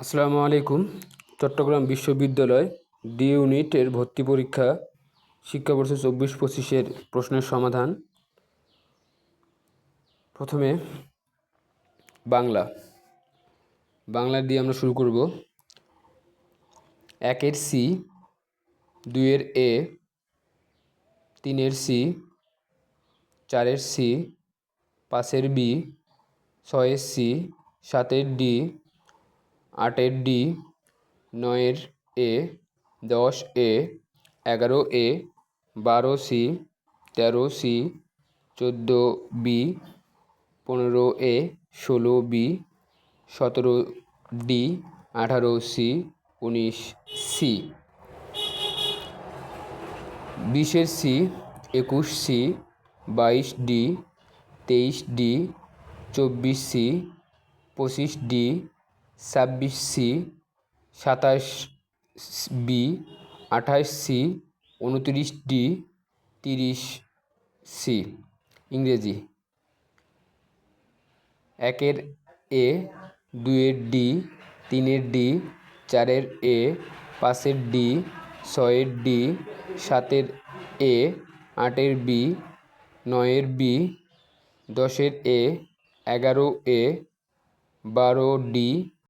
আসসালামু আলাইকুম। চট্টগ্রাম বিশ্ববিদ্যালয় ডি ইউনিটের ভর্তি পরীক্ষা, শিক্ষাবর্ষ চব্বিশ পঁচিশের প্রশ্নের সমাধান। প্রথমে বাংলা। বাংলা দিয়ে আমরা শুরু করব। একের সি, দুইয়ের এ, তিনের সি, চারের সি, পাঁচের বি, ছয়ের সি, সাতের ডি আটের ডি, নয়ের এ, দশ এ, এগারো এ, বারো সি, তেরো সি, চোদ্দ বি, পনেরো এ, ষোলো বি, সতেরো ডি, আঠারো সি, উনিশ সি। বিশের সি, একুশ সি, বাইশ ডি, তেইশ ডি, চব্বিশ সি, পঁচিশ ডি ছাব্বিশ সি, সাতাশ বি, আঠাশ সি, উনত্রিশ ডি, তিরিশ সি। ইংরেজি। একের এ, দুইয়ের ডি, তিনের ডি, চারের এ, পাঁচের ডি, ছয়ের ডি, সাতের এ, আটের বি, নয়ের বি, দশের এ, এগারো এ, বারো ডি